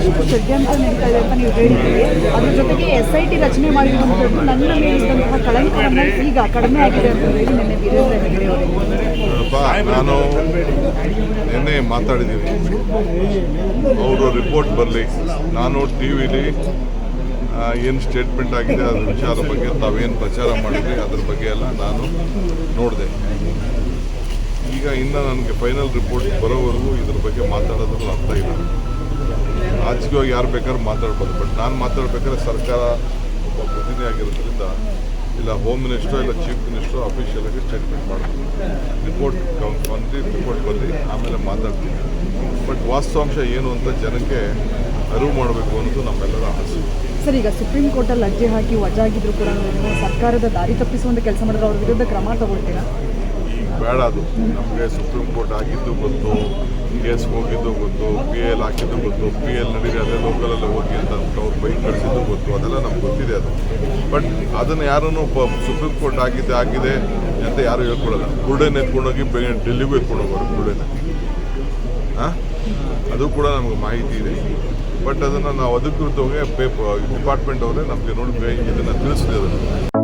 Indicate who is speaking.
Speaker 1: ಸಾಕಷ್ಟು ಷಡ್ಯಂತ್ರ ನಡೀತಾ ಇದೆ ಅಂತ ನೀವು ಹೇಳಿದ್ದೀರಿ. ಅದ್ರ ಜೊತೆಗೆ ಎಸ್ ಐ ಟಿ ರಚನೆ ಮಾಡಿರುವಂಥದ್ದು ನನ್ನ ಮೇಲಿದ್ದಂತಹ ಕಳಂಕವನ್ನು ಈಗ ಕಡಿಮೆ ಆಗಿದೆ ಅಂತ ಹೇಳಿ ನಿನ್ನೆ ವೀರೇಂದ್ರ ಹೆಗಡೆ
Speaker 2: ನಾನು ನಿನ್ನೆ ಮಾತಾಡಿದ್ದೀನಿ ಅವರು ರಿಪೋರ್ಟ್ ಬರಲಿ. ನಾನು ಟಿ ವಿಲಿ ಏನು ಸ್ಟೇಟ್ಮೆಂಟ್ ಆಗಿದೆ, ಅದ್ರ ವಿಚಾರ ಬಗ್ಗೆ ತಾವೇನು ಪ್ರಚಾರ ಮಾಡಿದ್ರಿ, ಅದ್ರ ಬಗ್ಗೆ ಎಲ್ಲ ನಾನು ನೋಡಿದೆ. ಈಗ ಇನ್ನು ನನಗೆ ಫೈನಲ್ ರಿಪೋರ್ಟ್ ಬರೋವರೆಗೂ ಇದ್ರ ಬಗ್ಗೆ ಮಾತಾಡೋದ್ರಲ್ಲಿ ಅರ್ಥ ಇಲ್ಲ. ರಾಜಕೀಯವಾಗಿ ಯಾರು ಬೇಕಾದ್ರೂ ಮಾತಾಡ್ಬೋದು. ಬಟ್ ನಾನು ಮಾತಾಡ್ಬೇಕಾದ್ರೆ ಸರ್ಕಾರ ಒಬ್ಬ ಪ್ರತಿನಿಧಿ ಆಗಿರೋದ್ರಿಂದ ಇಲ್ಲ ಹೋಮ್ ಮಿನಿಸ್ಟ್ರು ಇಲ್ಲ ಚೀಫ್ ಮಿನಿಸ್ಟ್ರು ಅಫಿಷಿಯಲ್ ಆಗಿ ಸ್ಟೇಟ್ಮೆಂಟ್ ಮಾಡ್ತೀನಿ ರಿಪೋರ್ಟ್ ಬಂದು ರಿಪೋರ್ಟ್ ಬರಲಿ ಆಮೇಲೆ ಮಾತಾಡ್ತೀನಿ ಬಟ್ ವಾಸ್ತವಾಂಶ ಏನು ಅಂತ ಜನಕ್ಕೆ ಅರಿವು ಮಾಡಬೇಕು ಅನ್ನೋದು ನಮ್ಮೆಲ್ಲರ ಆಸೆ.
Speaker 1: ಸರ್, ಈಗ ಸುಪ್ರೀಂ ಕೋರ್ಟಲ್ಲಿ ಅರ್ಜಿ ಹಾಕಿ ವಜಾಗಿದ್ರು ಕೂಡ ಸರ್ಕಾರದ ದಾರಿ ತಪ್ಪಿಸುವಂತ ಕೆಲಸ ಮಾಡಿದ್ರೆ ಅವ್ರ ವಿರುದ್ಧ ಕ್ರಮ ತಗೊಳ್ತೀರಾ?
Speaker 2: ಬೇಡ ಅದು. ನಮಗೆ ಸುಪ್ರೀಂ ಕೋರ್ಟ್ ಆಗಿದ್ದು ಗೊತ್ತು, ಕೇಸ್ ಹೋಗಿದ್ದು ಗೊತ್ತು ಪಿ ಎಲ್ ಹಾಕಿದ್ದು ಗೊತ್ತು ಪಿ ಎಲ್ ನಡೀರಿ, ಅದೇ ಲೋಕಲಲ್ಲಿ ಹೋಗಿ ಅಂತ ಅವ್ರು ಬೈಕ್ ಕಳಿಸಿದ್ದು ಗೊತ್ತು. ಅದೆಲ್ಲ ನಮ್ಗೆ ಗೊತ್ತಿದೆ ಅದು. ಬಟ್ ಅದನ್ನು ಯಾರನ್ನು ಸುಪ್ರೀಂ ಕೋರ್ಟ್ ಆಗಿದೆ ಆಗಿದೆ ಅಂತ ಯಾರು ಹೇಳ್ಕೊಡಲ್ಲ. ಬುರುಡೆನ ಎತ್ಕೊಂಡೋಗಿ ಬೆ ಡೆಲ್ಲಿಗೂ ಎತ್ಕೊಂಡು ಹೋಗೋರು ಬುರುಡೆನ ಹಾಂ ಅದು ಕೂಡ ನಮಗೆ ಮಾಹಿತಿ ಇದೆ. ಬಟ್ ಅದನ್ನು ನಾವು ಅಧಿಕೃತವಾಗಿ ಪೇಪ, ಡಿಪಾರ್ಟ್ಮೆಂಟ್ ಅವರೇ ನಮಗೆ ನೋಡಿ ಇದನ್ನು ತಿಳಿಸಿದೆ ಅದನ್ನು.